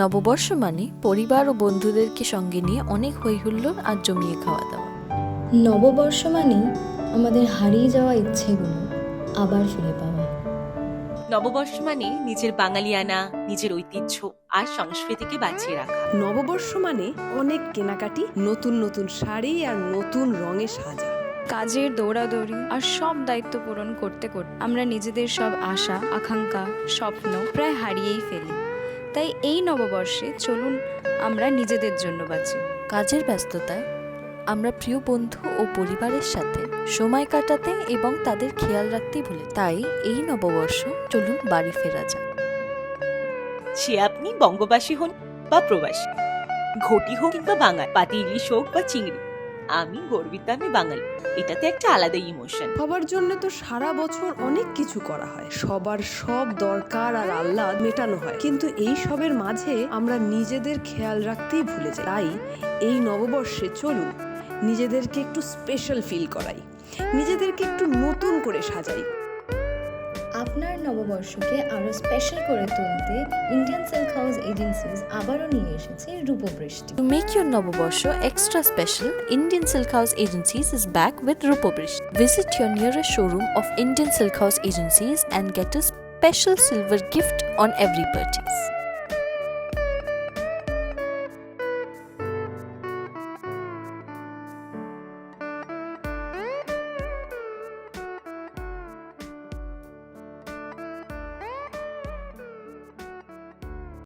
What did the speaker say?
নববর্ষ মানে পরিবার ও বন্ধুদেরকে সঙ্গে নিয়ে অনেক হৈহুল্লোড় আর জমিয়ে খাওয়া দাওয়া। নববর্ষ মানে আমাদের হারিয়ে যাওয়া ইচ্ছেগুলো আবার ফিরে পাওয়া। নববর্ষ মানে নিজের বাঙালিয়ানা নিজের ঐতিহ্য আর সংস্কৃতিকে বাঁচিয়ে রাখা। নববর্ষ মানে অনেক কেনাকাটি নতুন নতুন শাড়ি আর নতুন রঙে সাজা। কাজের দৌড়াদৌড়ি আর সব দায়িত্ব পূরণ করতে করতে আমরা নিজেদের সব আশা আকাঙ্ক্ষা স্বপ্ন প্রায় হারিয়েই ফেলি। তাই এই নববর্ষে চলুন আমরা নিজেদের জন্য বাঁচি। কাজের ব্যস্ততায় আমরা প্রিয় বন্ধু ও পরিবারের সাথে সময় কাটাতে এবং তাদের খেয়াল রাখতে ভুলে তাই এই নববর্ষ চলুন বাড়ি ফেরা যাক। সে আপনি বঙ্গবাসী হন বা প্রবাসী ঘটি হোক কিংবা বাঙাল পাতি ইলিশ হোক বা চিংড়ি আমি গর্বিত, আমি বাঙালি। এটাতে একটা আলাদা ইমোশন সবার জন্য তো সারা বছর অনেক কিছু করা হয়। সবার সব দরকার আর আল্লাহ মেটানো হয়। কিন্তু এই সবের মাঝে আমরা নিজেদের খেয়াল রাখতেই ভুলে যাই। তাই এই নববর্ষে চলুন, নিজেদেরকে একটু স্পেশাল ফিল করাই। নিজেদেরকে একটু নতুন করে সাজাই। আপনার নববর্ষকে আরও স্পেশাল করে তুলতে ইন্ডিয়ান সেলফ হাউস এজেন্সিজ আবারও নিয়ে এসেছে Roopbrishti. To make your Nababarsha extra special Indian self house agencies is back with Roopbrishti. Visit your nearest showroom of Indian self house agencies and get a special silver gift on every purchase